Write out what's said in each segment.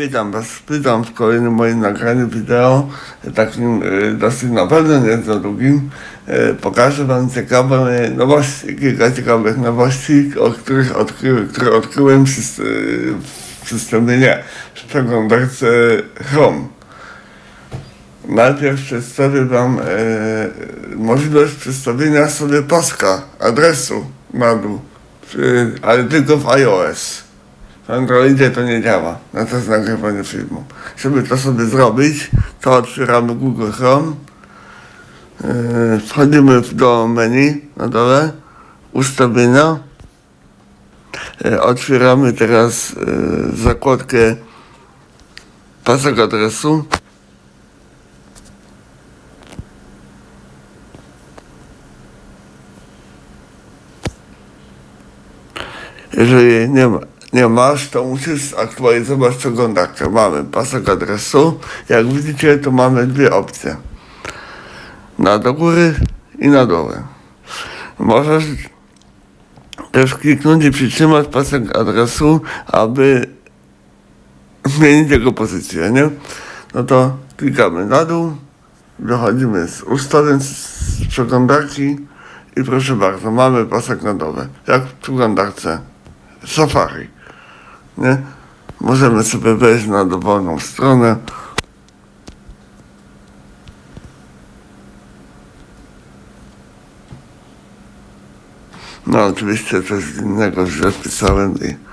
Witam Was, witam w kolejnym moim nagraniu wideo, takim e, dosyć na pewno nie za długim. E, Pokażę Wam ciekawe nowości, kilka ciekawych nowości, o których odkry, które odkryłem w, syst- w systemie, nie, w przeglądarce Chrome. Najpierw przedstawię Wam e, możliwość przedstawienia sobie paska, adresu na dół, ale tylko w iOS. W Androidzie to nie działa, na to nagrywanie filmu. Żeby to sobie zrobić, to otwieramy Google Chrome, e, wchodzimy do menu na dole, ustawienia, e, otwieramy teraz e, zakładkę pasek adresu, Jeżeli nie, ma, nie masz, to musisz aktualizować przeglądarkę. Mamy pasek adresu. Jak widzicie, tu mamy dwie opcje. Na do góry i na dole. Możesz też kliknąć i przytrzymać pasek adresu, aby zmienić jego pozycję, nie? No to klikamy na dół, wychodzimy z ustawień z przeglądarki i proszę bardzo, mamy pasek na dole, jak w przeglądarce Safari, nie? Możemy sobie wejść na dowolną stronę. No oczywiście coś innego źle wpisałem i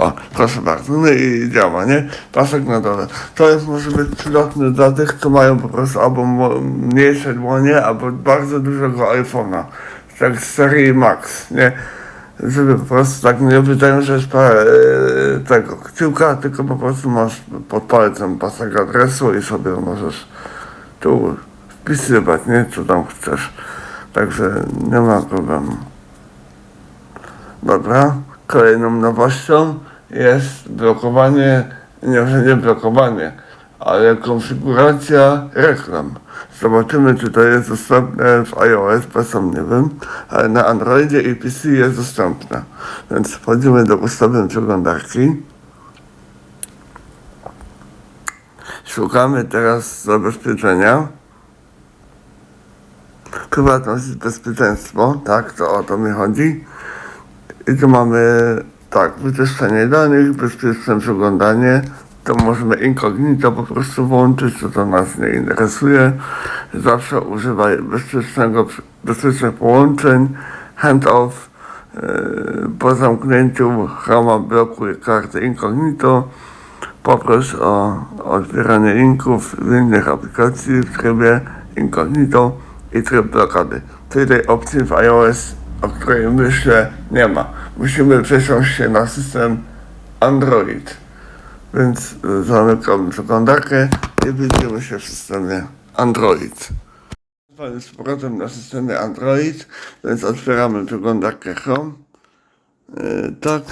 O, proszę bardzo, no i działa, nie? Pasek na dole. To jest może być przydatne dla tych, co mają po prostu albo mniejsze dłonie, albo bardzo dużego iPhone'a. Tak z serii Max, nie? Żeby po prostu tak nie wydają, że jest e, tego kciuka, tylko po prostu masz pod palcem pasek adresu i sobie możesz tu wpisywać, nie? Co tam chcesz. Także nie ma problemu. Dobra, kolejną nowością jest blokowanie, nie, nie blokowanie, ale konfiguracja reklam. Zobaczymy, czy to jest dostępne w iOS, sam nie wiem, ale na Androidzie i PC jest dostępne. Więc wchodzimy do ustawień przeglądarki. Szukamy teraz zabezpieczenia. Prywatność i bezpieczeństwo, tak, to o to mi chodzi. I tu mamy tak, wyczyszczenie danych, bezpieczne przeglądanie. To możemy incognito po prostu włączyć, co to nas nie interesuje. Zawsze używaj bezpiecznego, bezpiecznych połączeń, handoff. Yy, po zamknięciu Chroma blokuje kartę incognito. Poproś o otwieranie linków w innych aplikacji w trybie incognito i tryb blokady. Tej opcji w iOS, o której myślę, nie ma. Musimy przesiąść się na system Android. Więc y, zamykamy przeglądarkę i widzimy się w systemie Android. Z powrotem na systemie Android, więc otwieramy przeglądarkę Chrome. Yy, tak,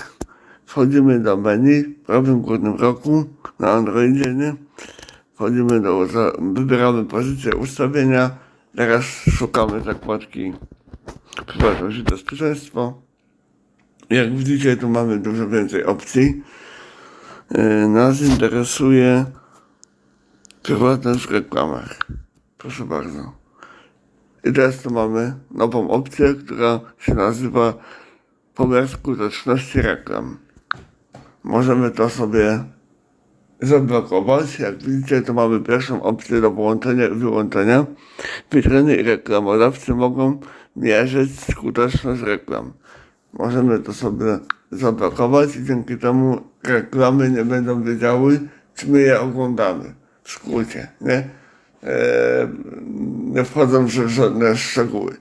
wchodzimy do menu w prawym górnym rogu na Androidzie, nie? Wchodzimy do, wybieramy pozycję ustawienia, teraz szukamy zakładki i bezpieczeństwo. Jak widzicie, tu mamy dużo więcej opcji. Yy, nas interesuje prywatność w reklamach. Proszę bardzo. I teraz tu mamy nową opcję, która się nazywa pomiar skuteczności reklam. Możemy to sobie zablokować. Jak widzicie, to mamy pierwszą opcję do włączenia i wyłączenia. Witryny i reklamodawcy mogą mierzyć skuteczność reklam. Możemy to sobie zablokować i dzięki temu reklamy nie będą wiedziały, czy my je oglądamy. W skrócie, nie? Eee, nie wchodzą w żadne szczegóły.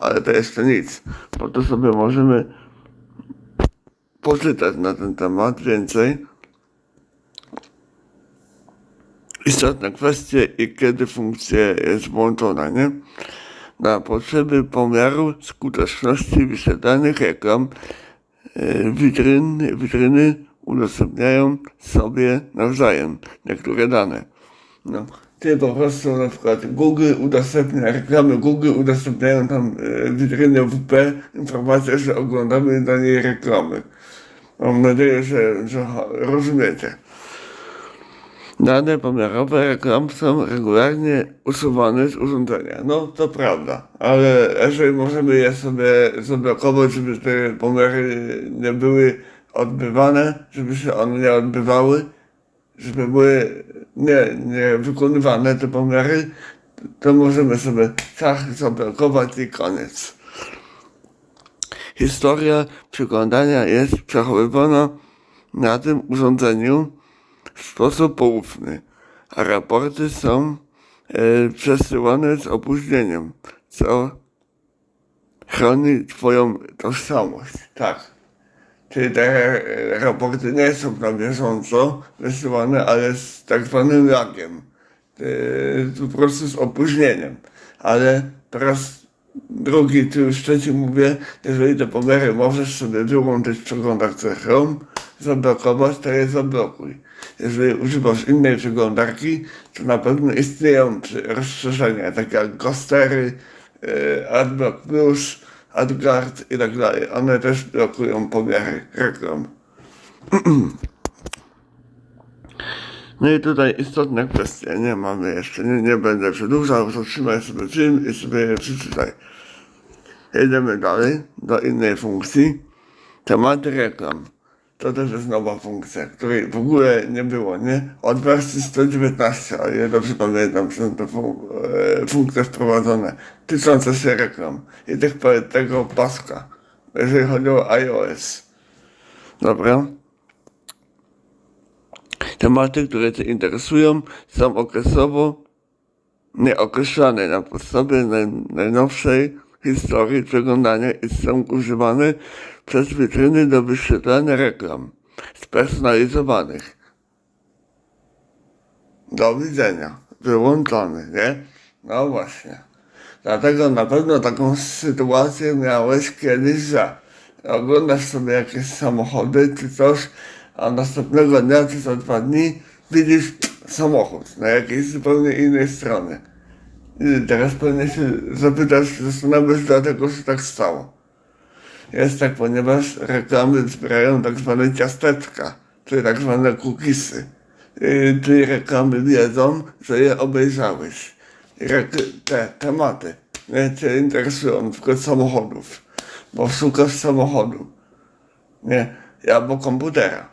Ale to jeszcze nic, bo to sobie możemy poczytać na ten temat więcej. Istotne kwestie i kiedy funkcja jest włączona, nie? Na potrzeby pomiaru skuteczności wyświetlanych reklam e, witryny, witryny udostępniają sobie nawzajem niektóre dane. No, Ty po prostu na przykład Google udostępnia reklamy, Google udostępniają tam e, witryny WP, informacje, że oglądamy na niej reklamy. Mam nadzieję, że, że rozumiecie. Dane pomiarowe reklam są regularnie usuwane z urządzenia. No to prawda, ale jeżeli możemy je sobie zablokować, żeby te pomiary nie były odbywane, żeby się one nie odbywały, żeby były nie, nie wykonywane te pomiary, to możemy sobie tak zablokować i koniec. Historia przeglądania jest przechowywana na tym urządzeniu w sposób poufny, a raporty są e, przesyłane z opóźnieniem, co chroni Twoją tożsamość. Tak. Czyli te e, raporty nie są na bieżąco wysyłane, ale z tak zwanym lagiem. E, po prostu z opóźnieniem. Ale teraz drugi, tu już trzeci mówię, jeżeli te pomiary możesz sobie wyłączyć w przeglądarce Chrome, zablokować, to je zablokuj. Jeżeli używasz innej przeglądarki, to na pewno istnieją rozszerzenia, takie jak Ghostery, e, AdBlock Plus, AdGuard i tak dalej. One też blokują pomiary reklam. No i tutaj istotna kwestia, nie mamy jeszcze, nie, nie będę przedłużał, zatrzymaj sobie film i sobie je przeczytaj. Jedziemy dalej do innej funkcji. Tematy reklam. To też jest nowa funkcja, której w ogóle nie było, nie? Od wersji 119, ale ja dobrze pamiętam, są te fun- e, funkcje wprowadzone, tyczące się reklam i tych, tego paska, jeżeli chodzi o iOS. Dobra? Tematy, które Cię interesują, są okresowo nieokreślone na podstawie naj, najnowszej historii przeglądania i są używane przez do wyświetlania reklam spersonalizowanych. Do widzenia. Wyłączony, nie? No właśnie. Dlatego na pewno taką sytuację miałeś kiedyś, że oglądasz sobie jakieś samochody czy coś, a następnego dnia czy za dwa dni widzisz samochód na jakiejś zupełnie innej stronie. I teraz pewnie się zapytasz, zastanawiasz, dlaczego się tak stało. Jest tak, ponieważ reklamy zbierają tak zwane ciasteczka, czyli tak zwane. I Czyli reklamy wiedzą, że je obejrzałeś. Te tematy cię interesują, na przykład samochodów, bo szukasz samochodu, nie, albo komputera.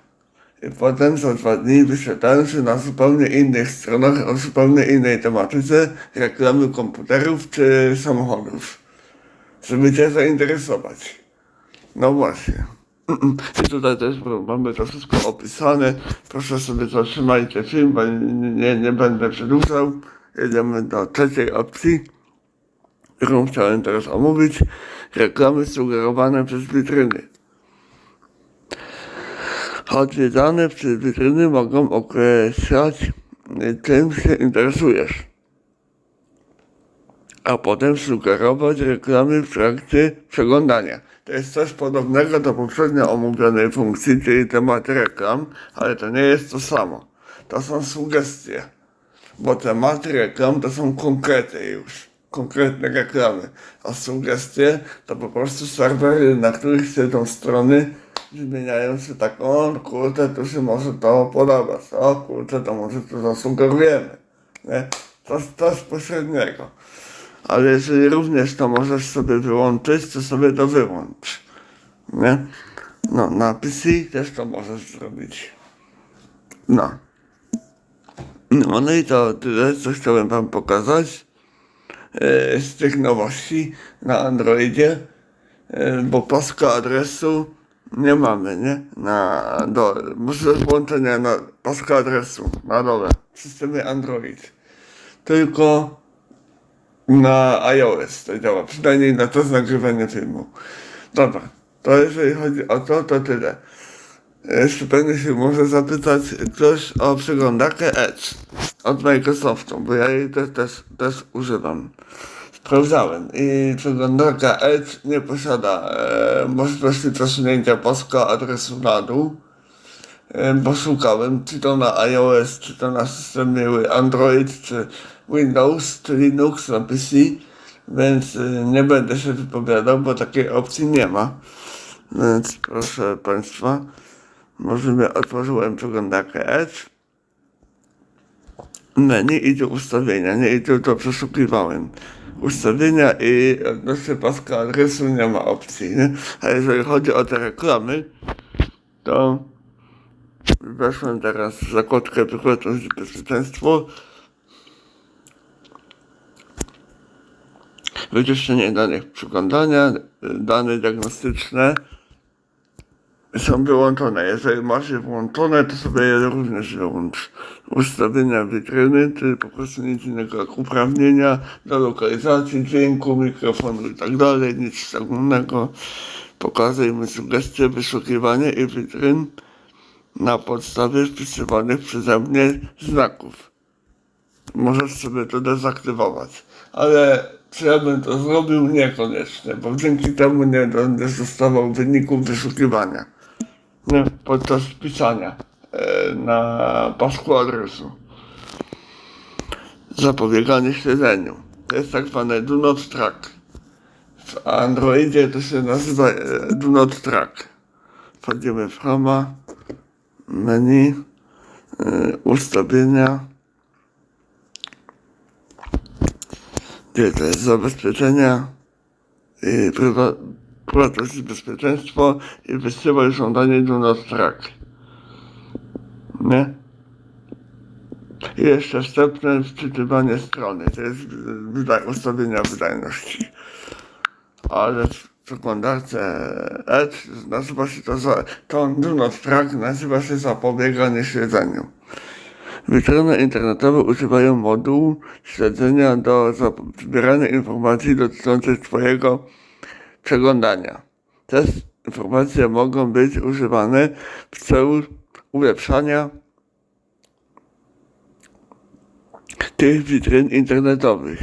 I potem za dwa dni wyświetlają się na zupełnie innych stronach, o zupełnie innej tematyce reklamy komputerów czy samochodów, żeby cię zainteresować. No właśnie. I tutaj też mamy to wszystko opisane. Proszę sobie zatrzymajcie film, bo nie, nie, nie będę przedłużał. Jedziemy do trzeciej opcji, którą chciałem teraz omówić. Reklamy sugerowane przez witryny. Odwiedzane przez witryny mogą określać, czym się interesujesz a potem sugerować reklamy w trakcie przeglądania. To jest coś podobnego do poprzednio omówionej funkcji, czyli tematy reklam, ale to nie jest to samo. To są sugestie, bo tematy reklam to są konkrety już, konkretne reklamy, a sugestie to po prostu serwery, na których siedzą strony, zmieniają się tak, o kurczę, tu się może to podobać, o kurczę, to może to zasugerujemy. Nie? To coś pośredniego ale jeżeli również to możesz sobie wyłączyć, to sobie to wyłącz. Nie? No, na PC też to możesz zrobić. No. No, no i to tyle, co chciałem wam pokazać e, z tych nowości na Androidzie, e, bo paska adresu nie mamy, nie? Na dole. Możliwość włączenia na paska adresu na dole w systemie Android. Tylko na iOS to działa, przynajmniej na to z nagrywania filmu. Dobra, to jeżeli chodzi o to, to tyle. Jeszcze pewnie się może zapytać ktoś o przeglądarkę Edge od Microsoftu, bo ja jej też, też, też używam. Sprawdzałem i przeglądarka Edge nie posiada e, możliwości przesunięcia polskiego adresu na dół, e, bo szukałem, czy to na iOS, czy to na systemie Android, czy Windows, czy Linux na PC, więc e, nie będę się wypowiadał, bo takiej opcji nie ma. Więc proszę Państwa, możemy otworzyłem przeglądarkę Edge. Menu idzie ustawienia, nie idzie to przeszukiwałem. Ustawienia i odnośnie paska adresu nie ma opcji, nie? A jeżeli chodzi o te reklamy, to weszłem teraz w zakładkę prywatność i bezpieczeństwo. Wyczyszczenie danych przeglądania, dane diagnostyczne są wyłączone. Jeżeli masz je włączone, to sobie je również wyłącz. Ustawienia witryny, czyli po prostu nic innego jak uprawnienia do lokalizacji dźwięku, mikrofonu i tak dalej, nic szczególnego. Pokazujemy sugestie, wyszukiwanie i witryn na podstawie wpisywanych przeze mnie znaków. Możesz sobie to dezaktywować. Ale czy ja bym to zrobił? Niekoniecznie, bo dzięki temu nie będziesz dostawał wyników wyszukiwania nie, podczas pisania e, na pasku adresu. Zapobieganie śledzeniu. To jest tak zwane do not track. W Androidzie to się nazywa e, do not track. Wchodzimy w Chroma, menu, e, ustawienia. Gdzie to jest zabezpieczenia i prywa, prywatność i bezpieczeństwo i wysyłaj żądanie do not track. Nie? I jeszcze wstępne wczytywanie strony. To jest wyda- ustawienia wydajności. Ale w przeglądarce Edge nazywa się to za, to do not track nazywa się zapobieganie śledzeniu. Witryny internetowe używają modułu śledzenia do zbierania informacji dotyczących Twojego przeglądania. Te informacje mogą być używane w celu ulepszania tych witryn internetowych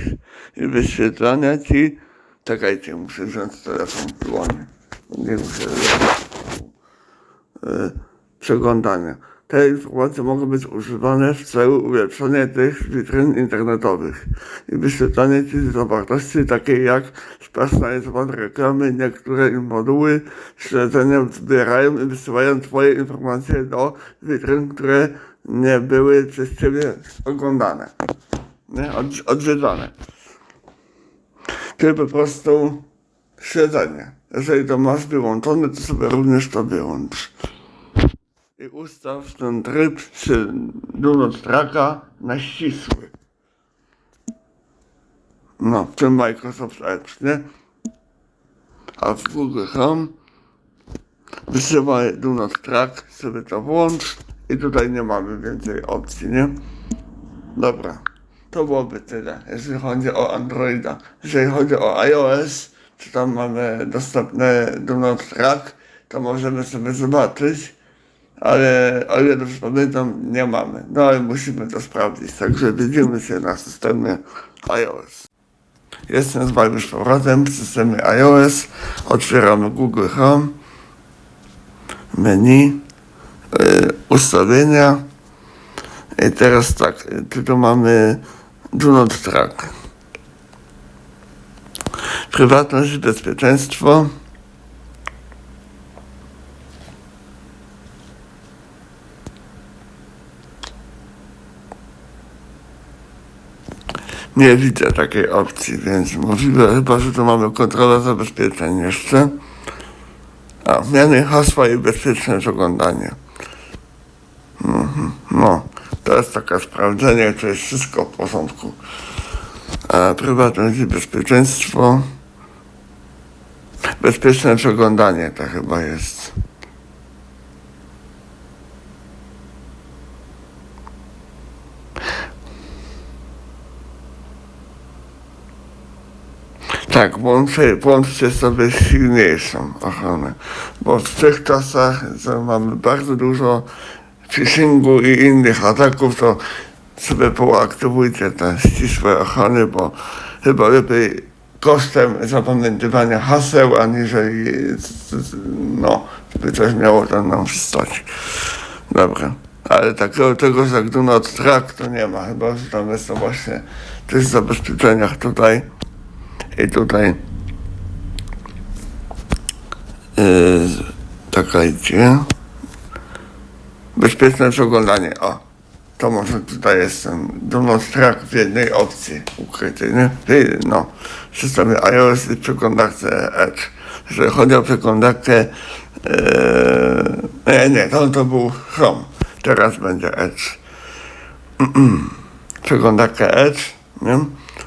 i wyświetlania ci. Czekajcie, muszę wziąć telefon w dłonie. Nie muszę. E, przeglądania. Te informacje mogą być używane w celu ulepszenia tych witryn internetowych i wyświetlania ci zawartości takiej jak spersonalizowane reklamy, niektóre moduły śledzenia zbierają i wysyłają twoje informacje do witryn, które nie były przez ciebie oglądane, nie? Od, odwiedzane. Czyli po prostu śledzenie. Jeżeli to masz wyłączone, to sobie również to wyłącz i ustaw ten tryb czy do not tracka na ścisły. No, w tym Microsoft Edge, nie? A w Google Chrome wysyłaj do track, sobie to włącz i tutaj nie mamy więcej opcji, nie? Dobra, to byłoby tyle, jeśli chodzi o Androida. Jeżeli chodzi o iOS, czy tam mamy dostępne do track, to możemy sobie zobaczyć ale o ile dobrze pamiętam, nie mamy. No ale musimy to sprawdzić, także widzimy się na systemie iOS. Jestem z wami już powrotem w systemie iOS. Otwieramy Google Chrome, menu, yy, ustawienia. I teraz tak, tu mamy Do Not Track. Prywatność i bezpieczeństwo. Nie widzę takiej opcji, więc możliwe chyba, że tu mamy kontrolę zabezpieczeń jeszcze. A, zmiany hasła i bezpieczne przeglądanie. Mhm, No, to jest takie sprawdzenie, czy jest wszystko w porządku. A, prywatność i bezpieczeństwo. Bezpieczne przeglądanie to chyba jest. Tak, włączcie, włączcie sobie silniejszą ochronę, bo w tych czasach, że mamy bardzo dużo phishingu i innych ataków, to sobie poaktywujcie te ścisłe ochrony, bo chyba lepiej kosztem zapamiętywania haseł, aniżeli no, by coś miało tam nam wstać. Dobra. Ale takiego czegoś jak do not track to nie ma. Chyba, że tam jest to właśnie w tych zabezpieczeniach tutaj tutaj. Yy, czekajcie. Bezpieczne przeglądanie. O, to może tutaj jest ten do not track w jednej opcji ukryty, nie? No, w systemie iOS i przeglądarce Edge. Jeżeli chodzi o przeglądarkę, yy, nie, nie, to, to był Chrome. Teraz będzie Edge. Przeglądarkę Edge, nie?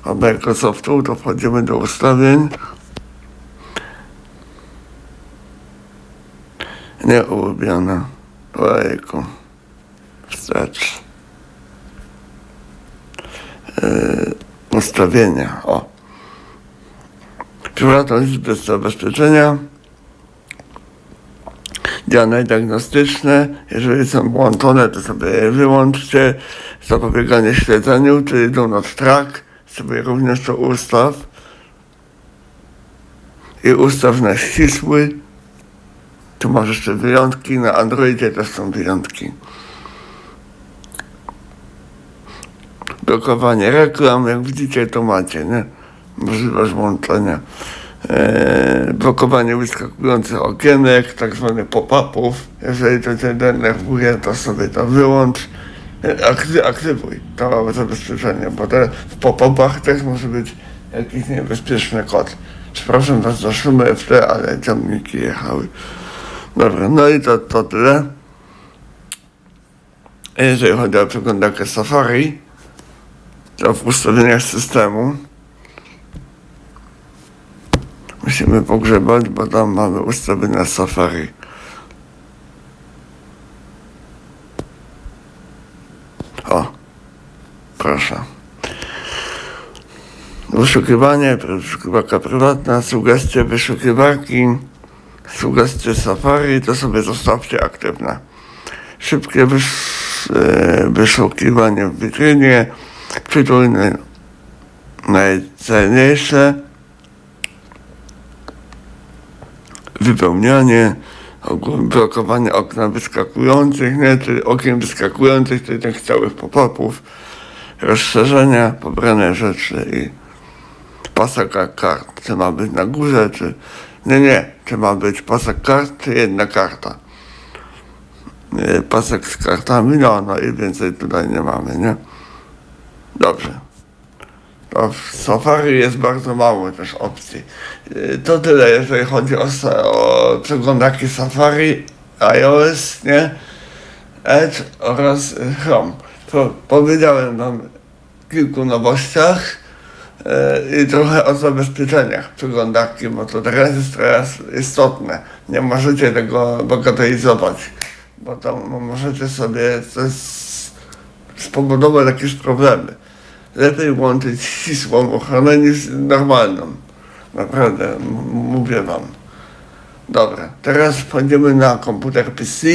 Od Microsoftu, to wchodzimy do ustawień. Nie ulubione. Ojejku. Wstecz. Yy, ustawienia. O. Prywatność bez zabezpieczenia. Dane diagnostyczne. Jeżeli są włączone, to sobie je wyłączcie. Zapobieganie śledzeniu, czyli do track. Sobie również to ustaw. I ustaw na ścisły. Tu masz jeszcze wyjątki, na Androidzie też są wyjątki. Blokowanie reklam, jak widzicie to macie, nie? Możliwość włączenia. Eee, blokowanie wyskakujących okienek, tak zwanych pop-upów. Jeżeli to cię denerwuje, to sobie to wyłącz. Akty, aktywuj to zabezpieczenie, bo w pop-upach też może być jakiś niebezpieczny kod. Przepraszam was za szumy w ale ciągniki jechały. Dobra, no i to, to tyle. Jeżeli chodzi o przeglądarkę Safari, to w ustawieniach systemu musimy pogrzebać, bo tam mamy ustawienia Safari. O, proszę. Wyszukiwanie, wyszukiwarka prywatna, sugestie wyszukiwarki, sugestie Safari, to sobie zostawcie aktywne. Szybkie e, wyszukiwanie w witrynie, przytulne najcenniejsze, wypełnianie, blokowanie okna wyskakujących, nie, okien wyskakujących, tych całych pop-upów, rozszerzenia, pobrane rzeczy i pasek kart, czy ma być na górze, czy nie, nie, czy ma być pasek kart, czy jedna karta. Nie, Pasek z kartami, no, no i więcej tutaj nie mamy, nie? Dobrze. To w Safari jest bardzo mało też opcji. Yy, To tyle, jeżeli chodzi o, o przeglądarki Safari, iOS, nie? Edge oraz Chrome. To powiedziałem wam kilku nowościach i trochę o zabezpieczeniach przeglądarki, bo to teraz jest teraz istotne. Nie możecie tego bagatelizować, bo tam możecie sobie coś spowodować jakieś problemy. Lepiej włączyć ścisłą ochronę niż normalną. Naprawdę, mówię wam. Dobra, teraz wchodzimy na komputer PC,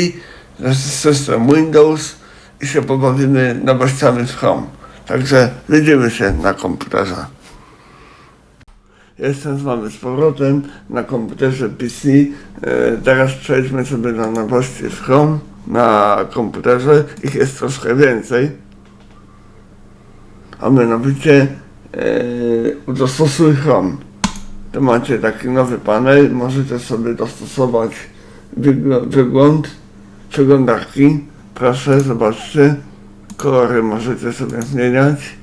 jest system Windows i się pobawimy nowościami z Chrome. Także widzimy się na komputerze. Jestem z wami z powrotem na komputerze PC. E, teraz przejdźmy sobie na nowości w Chrome na komputerze. Ich jest troszkę więcej. A mianowicie e, dostosuj Chrome. To macie taki nowy panel, możecie sobie dostosować wygl- wygląd przeglądarki. Proszę, zobaczcie. Kolory możecie sobie zmieniać.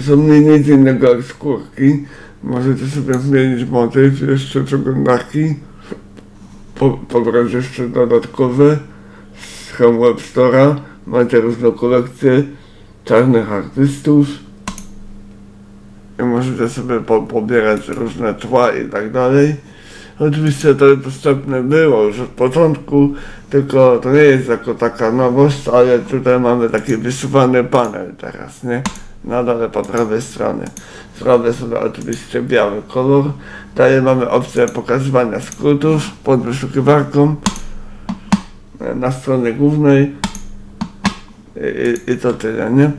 Są nie nic innego jak skórki. Możecie sobie zmienić motyw jeszcze przeglądarki. Po, pobrać jeszcze dodatkowe z Chrome Web Store'a. Macie różne kolekcje czarnych artystów. I możecie sobie po, pobierać różne tła i tak dalej. Oczywiście to dostępne było już od początku, tylko to nie jest jako taka nowość, ale tutaj mamy taki wysuwany panel teraz, nie? Na dole po prawej stronie. Zrobię sobie oczywiście biały kolor. Dalej mamy opcję pokazywania skrótów pod wyszukiwarką e, na stronie głównej. I, i, I to tyle, nie?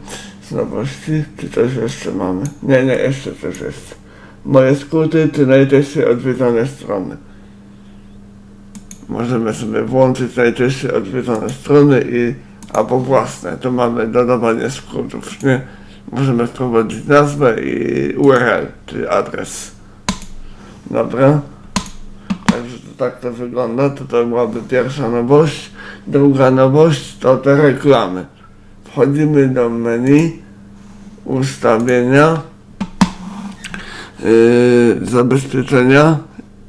Z nowości. Czy coś jeszcze mamy? Nie, nie, jeszcze coś jest. Moje skróty, czy najczęściej odwiedzane strony. możemy sobie włączyć najczęściej odwiedzone strony i albo własne. Tu mamy dodawanie skrótów, nie? Możemy wprowadzić nazwę i URL, czyli adres. Dobra. Także to tak to wygląda. To, to byłaby pierwsza nowość. Druga nowość to te reklamy. Wchodzimy do menu, ustawienia, yy, zabezpieczenia,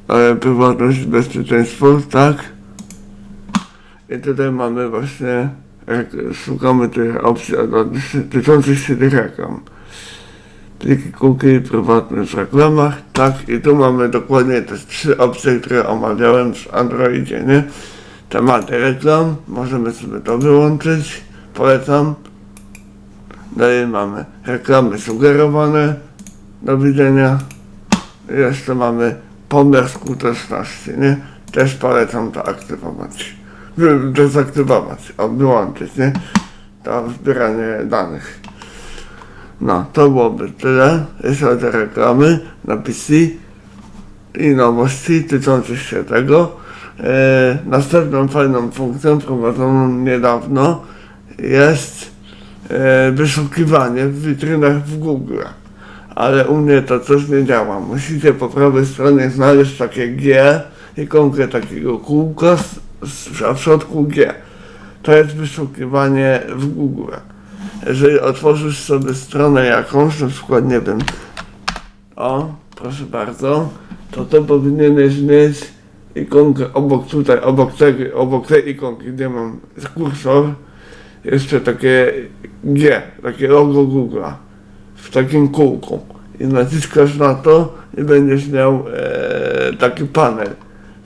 ale prywatność bezpieczeństwo, tak? I tutaj mamy właśnie, rek- szukamy tych opcji dotyczących się tych reklam. Pliki cookie, prywatność w reklamach, tak? I tu mamy dokładnie te trzy opcje, które omawiałem w Androidzie, nie? Tematy reklam, możemy sobie to wyłączyć, polecam. Dalej mamy reklamy sugerowane, do widzenia. Jeszcze mamy pomiar skuteczności, nie? Też polecam to aktywować. Dezaktywować, o, wyłączyć, nie? To zbieranie danych. No, to byłoby tyle, jeśli chodzi o reklamy na PC i nowości tyczących się tego. E, następną fajną funkcją prowadzoną niedawno jest e, wyszukiwanie w witrynach w Google. Ale u mnie to coś nie działa. Musicie po prawej stronie znaleźć takie G, ikonkę takiego kółka, z, z, a w środku G. To jest wyszukiwanie w Google. Jeżeli otworzysz sobie stronę jakąś, na przykład nie wiem, o, proszę bardzo, to to powinieneś mieć ikonkę obok tutaj, obok tej, obok tej ikonki, gdzie mam kursor, jeszcze takie G, takie logo Google'a w takim kółku. I naciskasz na to i będziesz miał e, taki panel.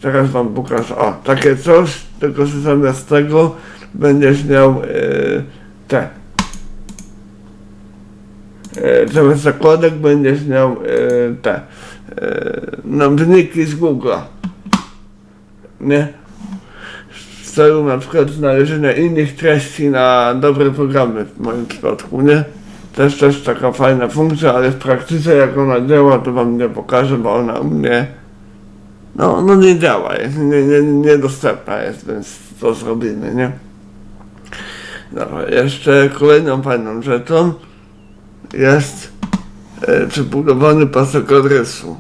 Teraz wam pokażę. O, takie coś, tylko że zamiast tego będziesz miał e, te. E, zamiast zakładek będziesz miał e, te. E, no, wyniki z Google'a. Nie? w celu na przykład znalezienia innych treści na dobre programy w moim przypadku, nie? Też też taka fajna funkcja, ale w praktyce jak ona działa, to wam nie pokażę, bo ona u mnie no, no nie działa, jest nie, nie, niedostępna jest, więc to zrobimy, nie? Dobra, jeszcze kolejną fajną rzeczą jest e, przybudowany pasek adresu.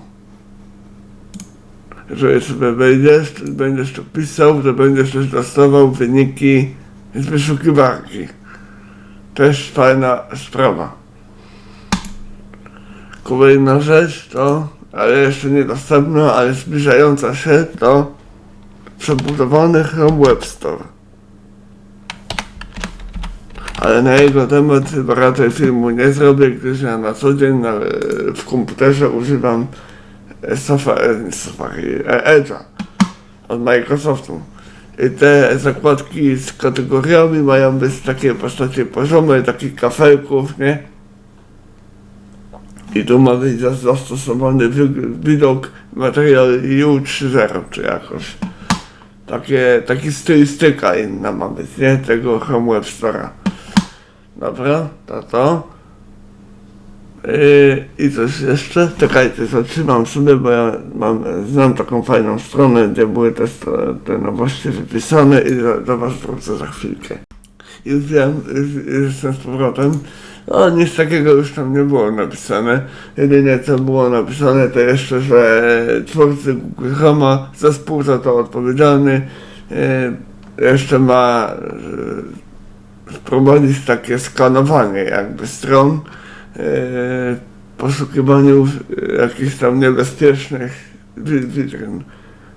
Jeżeli sobie wejdziesz, będziesz tu pisał, to będziesz też dostawał wyniki z wyszukiwarki. Też fajna sprawa. Kolejna rzecz to, ale jeszcze niedostępna, ale zbliżająca się, to przebudowany Chrome Web Store. Ale na jego temat chyba raczej filmu nie zrobię, gdyż ja na co dzień na, w komputerze używam Safari, Safari, Edge'a od Microsoftu. Te zakładki z kategoriami mają być takie w postaci poziome, takich kafelków, nie? I tu ma być zas- zastosowany wi- widok materiał U3.0 czy jakoś. Takie, taki stylistyka inna ma być, nie? Tego Chrome Web Store'a. Dobra, to to. Yy, I coś jeszcze? Czekajcie, zatrzymam sobie, bo ja mam, znam taką fajną stronę, gdzie były te, te nowości wypisane i do, do was wrócę za chwilkę. Już wiem, już, już jestem z powrotem. O, nic takiego już tam nie było napisane. Jedynie co było napisane to jeszcze, że twórcy Google Chroma, zespół za to odpowiedzialny, yy, jeszcze ma yy, wprowadzić takie skanowanie jakby stron poszukiwaniu e, jakichś tam niebezpiecznych witryn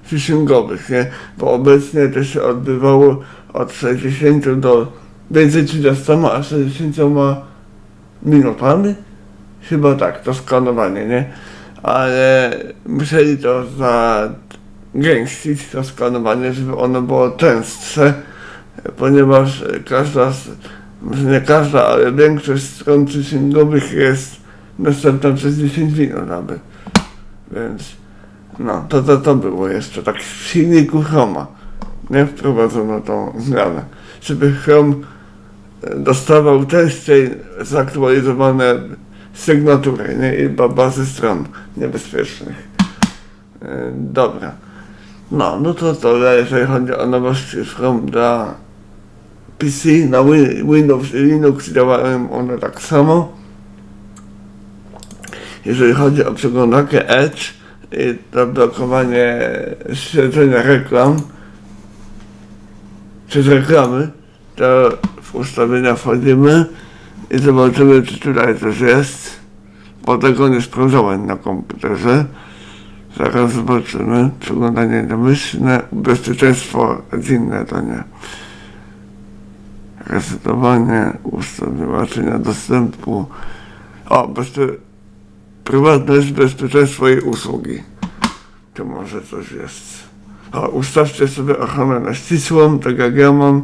phishingowych, nie? Bo obecnie to się odbywało od 60 do między 30 a 60 minutami. Chyba tak, to skanowanie, nie? Ale musieli to zagęścić, to skanowanie, żeby ono było częstsze, ponieważ każda, z, może nie każda, ale większość stron phishingowych jest dostępna przez 10 minut aby. Więc no, to, to, to było jeszcze tak w silniku Chroma. Nie wprowadzono tą zmianę. Żeby Chrome dostawał częściej zaktualizowane sygnatury nie? i ba- bazy stron niebezpiecznych. E, Dobra. No, no to tyle, jeżeli chodzi o nowości Chrome dla PC, na Win- Windows i Linux działają one tak samo. Jeżeli chodzi o przeglądarkę Edge to blokowanie śledzenia reklam, czy z reklamy, to w ustawienia wchodzimy i zobaczymy, czy tutaj coś jest, bo tego nie sprawdzałem na komputerze. Zaraz zobaczymy. Przeglądanie domyślne, bezpieczeństwo rodzinne to nie. Resetowanie, ustawienia dostępu. O, bezpie... prywatność, bezpieczeństwo i usługi. Tu może coś jest. O, ustawcie sobie ochronę na ścisłą, tak jak ja mam.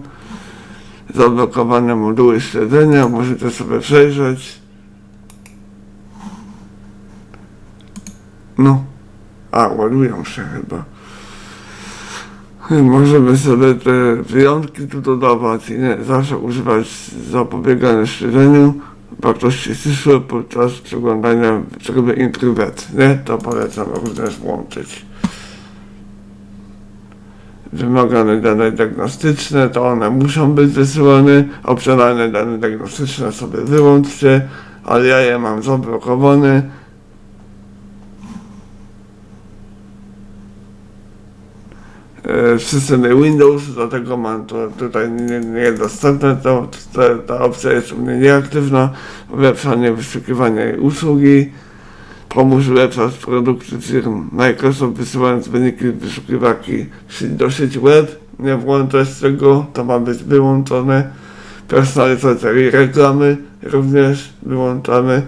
Zablokowane moduły śledzenia, możecie sobie przejrzeć. No. A, ładują się chyba. Możemy sobie te wyjątki tu dodawać i nie zawsze używać zapobiegania śledzeniu wartości ścisłe podczas przeglądania tryby intrywet. Nie? To polecam również włączyć. Wymagane dane diagnostyczne, to one muszą być wysyłane. Opcjonalne dane diagnostyczne sobie wyłączcie, ale ja je mam zablokowane. E, w systemie Windows, dlatego mam to tutaj nie- niedostępne, to, to, ta opcja jest u mnie nieaktywna, ulepszanie wyszukiwania i usługi, pomóż ulepszać produkty firm. Microsoft wysyłając wyniki wyszukiwarki do sieci web, nie włączać tego, to ma być wyłączone. Personalizacja i reklamy również wyłączamy.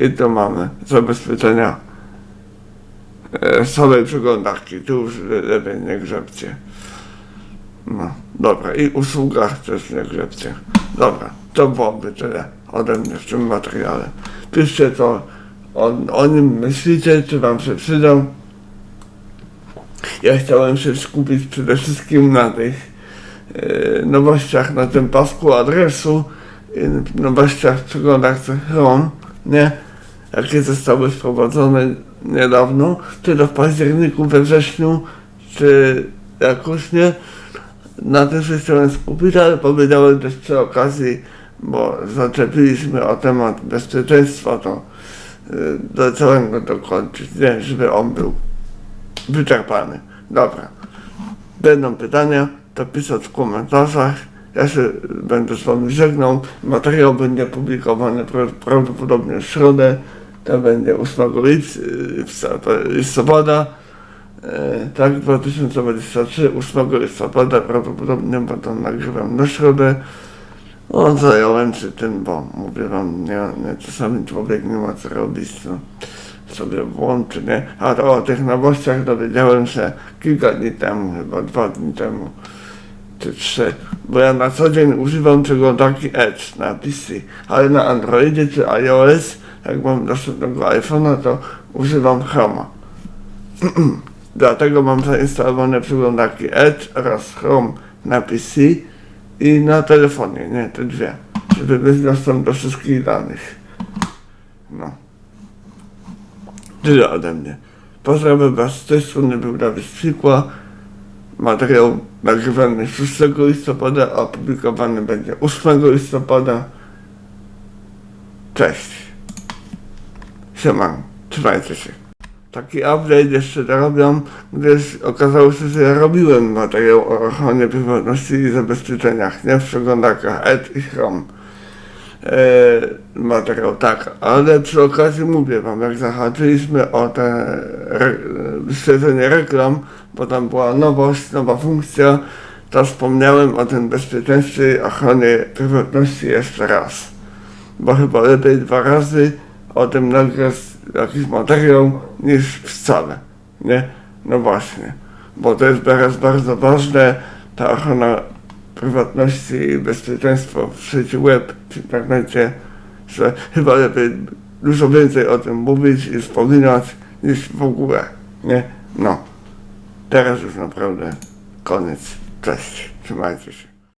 I to mamy. Zabezpieczenia samej przeglądarki, tu już le- lepiej nie grzebcie. No, dobra, i usługach też nie grzebcie. Dobra, to byłoby tyle ode mnie w tym materiale. Piszcie co o, o nim myślicie, czy wam się przydał. Ja chciałem się skupić przede wszystkim na tych e, nowościach na tym pasku adresu, i nowościach w przeglądarce Chrome, nie? Jakie zostały wprowadzone niedawno, czy to w październiku, we wrześniu, czy jakoś nie. Na tym się chciałem skupić, ale powiedziałem też przy okazji, bo zaczepiliśmy o temat bezpieczeństwa, to y, zacząłem go dokończyć, nie, żeby on był wyczerpany. Dobra. Będą pytania, to pisać w komentarzach. Ja się będę z wami żegnał. Materiał będzie publikowany pra- prawdopodobnie w środę. To będzie 8 lic- lic- listopada. E, tak, 2023, 8 listopada prawdopodobnie, bo to nagrywam na środę. O, zająłem się tym, bo mówię wam, nie, nie, czasami człowiek nie ma co robić, to sobie włączy, nie? A to o tych nowościach dowiedziałem się kilka dni temu, chyba dwa dni temu, czy trzy, bo ja na co dzień używam przeglądarki Edge na PC, ale na Androidzie czy iOS, jak mam dostępnego iPhone'a, to używam Chroma. Dlatego mam zainstalowane przeglądarki Edge oraz Chrome na PC i na telefonie, nie, te dwie, żeby mieć dostęp do wszystkich danych. No. Tyle ode mnie. Pozdrawiam Was z tej strony, był Dawid Przykła. Materiał nagrywany 6 listopada, a opublikowany będzie 8 listopada. Cześć. Sieman. Trzymajcie się. Taki update jeszcze dorobią, gdyż okazało się, że ja robiłem materiał o ochronie prywatności i zabezpieczeniach, nie w przeglądarkach Edge i Chrome. E, materiał tak, ale przy okazji mówię wam, jak zahaczyliśmy o te re, reklam, bo tam była nowość, nowa funkcja, to wspomniałem o tym bezpieczeństwie i ochronie prywatności jeszcze raz. Bo chyba lepiej dwa razy o tym nagrać jakiś materiał niż wcale, nie? No właśnie, bo to jest teraz bardzo ważne, ta ochrona prywatności i bezpieczeństwo w sieci web, w internecie, że chyba lepiej dużo więcej o tym mówić i wspominać niż w ogóle, nie? No, teraz już naprawdę koniec. Cześć, trzymajcie się.